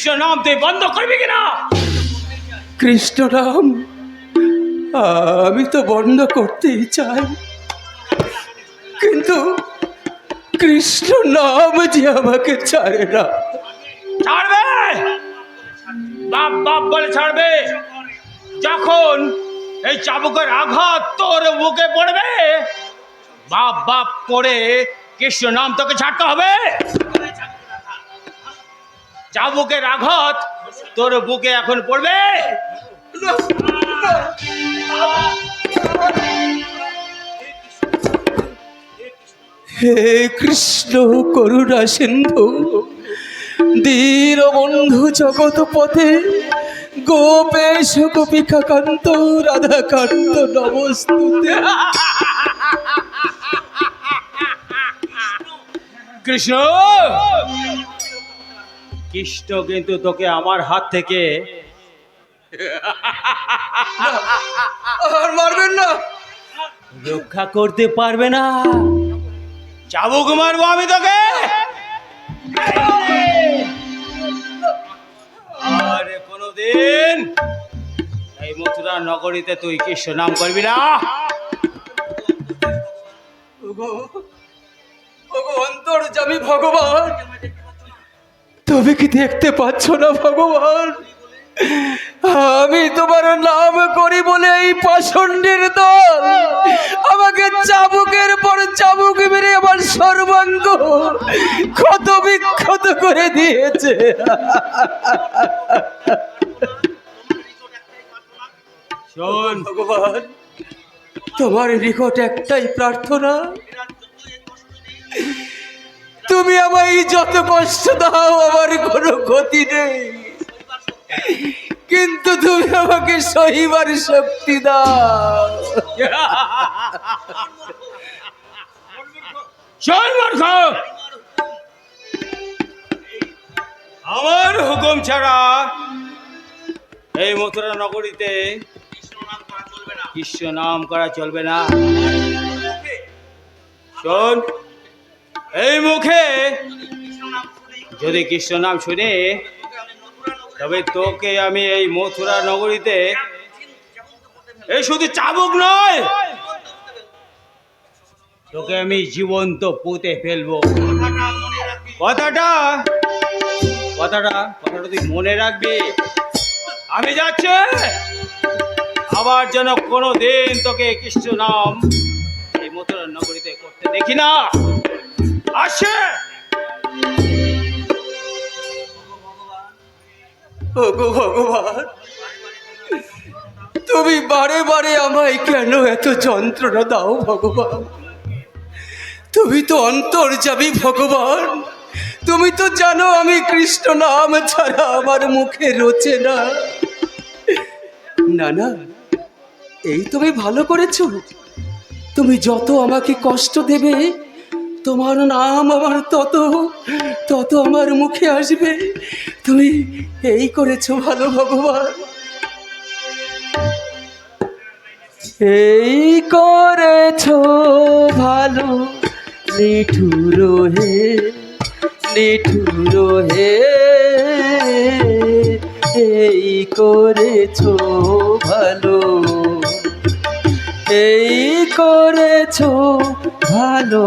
কৃষ্ণ নাম তুই বন্ধ করবি কিনা? কৃষ্ণ নাম আমি তো বন্ধ করতেই চাই। কিন্তু কৃষ্ণ নাম যে আমাকে ছাড়ে না। ছাড়বে? বাপ বাপ বলে ছাড়বে। যখন এই চাবুকের আঘাত তোর বুকে পড়বে বাপ বাপ করে কৃষ্ণ নাম তোকে ছাড়তে হবে। চাবুকের আঘাত তোর বুকে এখন পড়বে। হে কৃষ্ণ করুণা সিন্ধু দীর বন্ধু জগৎ পথে গোপেশ গোপিকা কান্ত রাধাকান্ত নমস্তুতে। কৃষ্ণ কৃষ্ণ কিন্তু তোকে আমার হাত থেকে। আর মারবেন না। রক্ষা করতে পারবে না। চাবুক মারবো আমি তোকে। আরে কোনোদিন। এই মথুরা নগরীতে তুই কৃষ্ণ নাম করবি না। ওগো ওগো অন্তর্যামী ভগবান। তুমি কি দেখতে পাচ্ছ না ভগবান? আমি তোমার নাম করি বলে এই পাষণ্ডের দল। আমাকে চাবুকের পর চাবুক মেরে আমার সর্বাঙ্গ ক্ষত বিক্ষত করে দিয়েছে। শোন। ভগবান তোমার নিকট একটাই প্রার্থনা। তুমি আমায় যত কষ্ট দাও, আমার কোনো ক্ষতি নেই। কিন্তু তুমি আমাকে সহিবার শক্তি দাও। আমার হুকুম ছাড়া এই মথুরা নগরীতে কৃষ্ণ নাম করা চলবে না। শোন এই মুখে যদি কৃষ্ণ নাম শুনে তবে তোকে আমি এই মথুরা নগরীতে এই শুধু চাবুক নয় তোকে আমি জীবন্ত পুঁতে ফেলব। কথাটা কথাটা? কথাটা? তুই মনে রাখবি? আমি যাচ্ছি। আবার যেন কোনো দিন তোকে কৃষ্ণ নাম এই মথুরা নগরীতে করতে দেখি না। আসে। ভগবান, তুমি বারে বারে আমায় কেন এত যন্ত্রণা দাও ভগবান? তুমি তো অন্তর্যামী ভগবান। তুমি তো জানো আমি কৃষ্ণ নাম ছাড়া আমার মুখে রোচে না। না না, এই তুমি ভালো করেছ। তুমি যত আমাকে কষ্ট দেবে তোমার নাম আমার তত তত আমার মুখে আসবে। তুমি এই করেছ ভালো ভগবান। এই করেছ ভালো নিঠুর হে নিঠুর হে এই করেছ ভালো, এই করেছ ভালো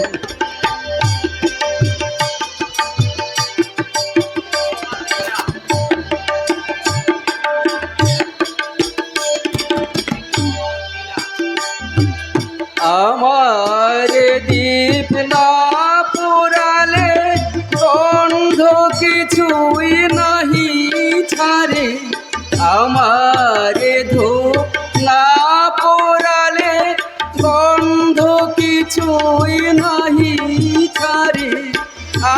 আমার ধো না পোড়ালে গন্ধ কিছুই নাহি ছাড়ে।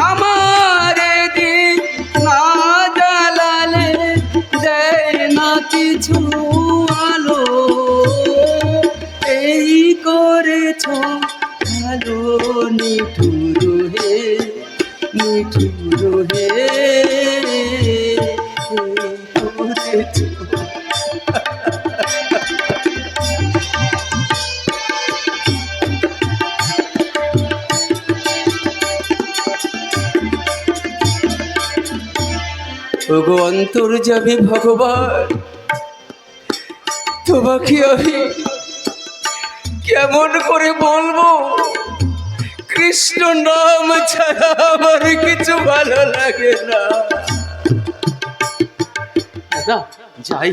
আমারে দি না জ্বালালে দেয় না কিছু। ওগো অন্তর যাবি ভগবান। তোমাকে আমি কেমন করে বলব? কৃষ্ণ নাম ছাড়া আমার কিছু ভালো লাগে না। যাই।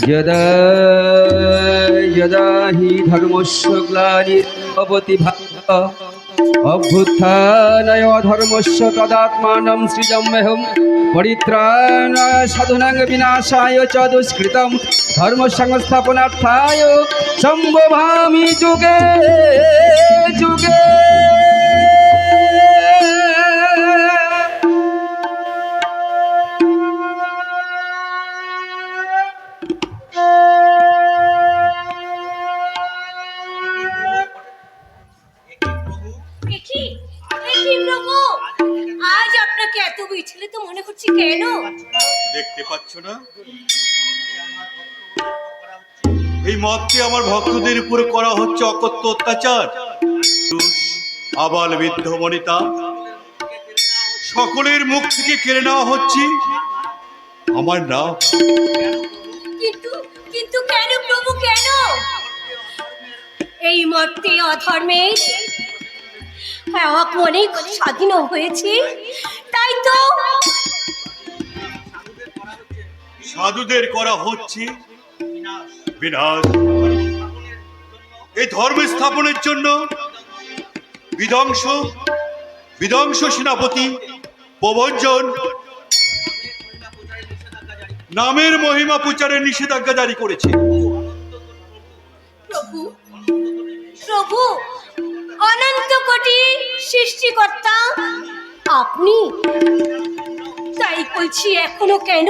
যদা যদা হি ধর্মস্য গ্লানিরবতিভাত অভ্যুত্থানয় ধর্মস্য তদাত্মানম সৃজম্যহম পরিত্রাণ সাধুনাং বিনাশায় চ দুষ্কৃতম ধর্ম সংস্থাপনার্থায় সম্ভবামি যুগে যুগে দেখতে পাচ্ছ না? এই মতকে আমার ভক্তদের উপরে করা হচ্ছে অকথ্য অত্যাচার। আবাল বৃদ্ধ বনিতা, সকলের মুখ থেকে কেড়ে নেওয়া হচ্ছে। আমার নাম। কিন্তু কেন প্রভু, কেন? এই মর্তে অধর্মের হক অনেক স্বাধীন হয়েছে। তাই তো সাধুদের করা হচ্ছে? বিনাশ। এই ধর্ম স্থাপনের জন্য বিধ্বংস বিধ্বংস সেনাপতি প্রবঞ্জন নামের মহিমা প্রচারের নিষেধাজ্ঞা জারি করেছে। প্রভু, অনন্ত কোটি সৃষ্টিকর্তা, আপনি তাই বলছি, এখনও কেন?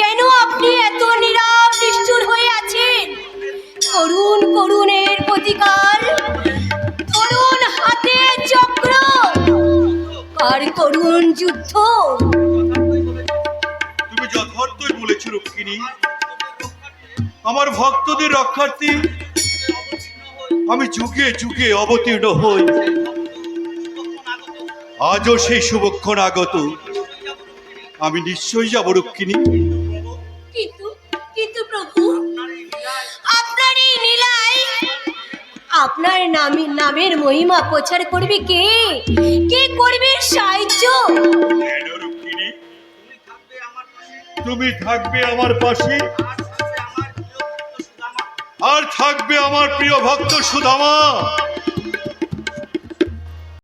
কেন আপনি এত নীরব নিষ্ঠুর হয়ে আছেন? করুণ করুণের প্রতিকার, করুণ হাতে চক্র, আর করুণ যুদ্ধ। তুমি যথার্থই বলেছ, রক্ষিণী। আমার ভক্তদের রক্ষার্থে আমি যুগে যুগে অবতীর্ণ হই। আজও সেই শুভক্ষণ আগত। আমি নিশ্চয়ই যাব রক্ষিণী। কিন্তু কিন্তু প্রভু আপনার এই নীলায় আপনার নামে নামের মহিমা প্রচার করবে কে? কে করবে সাহায্য? তুমি থাকবে আমার পাশে। আর থাকবে আমার প্রিয় ভক্ত সুদামা।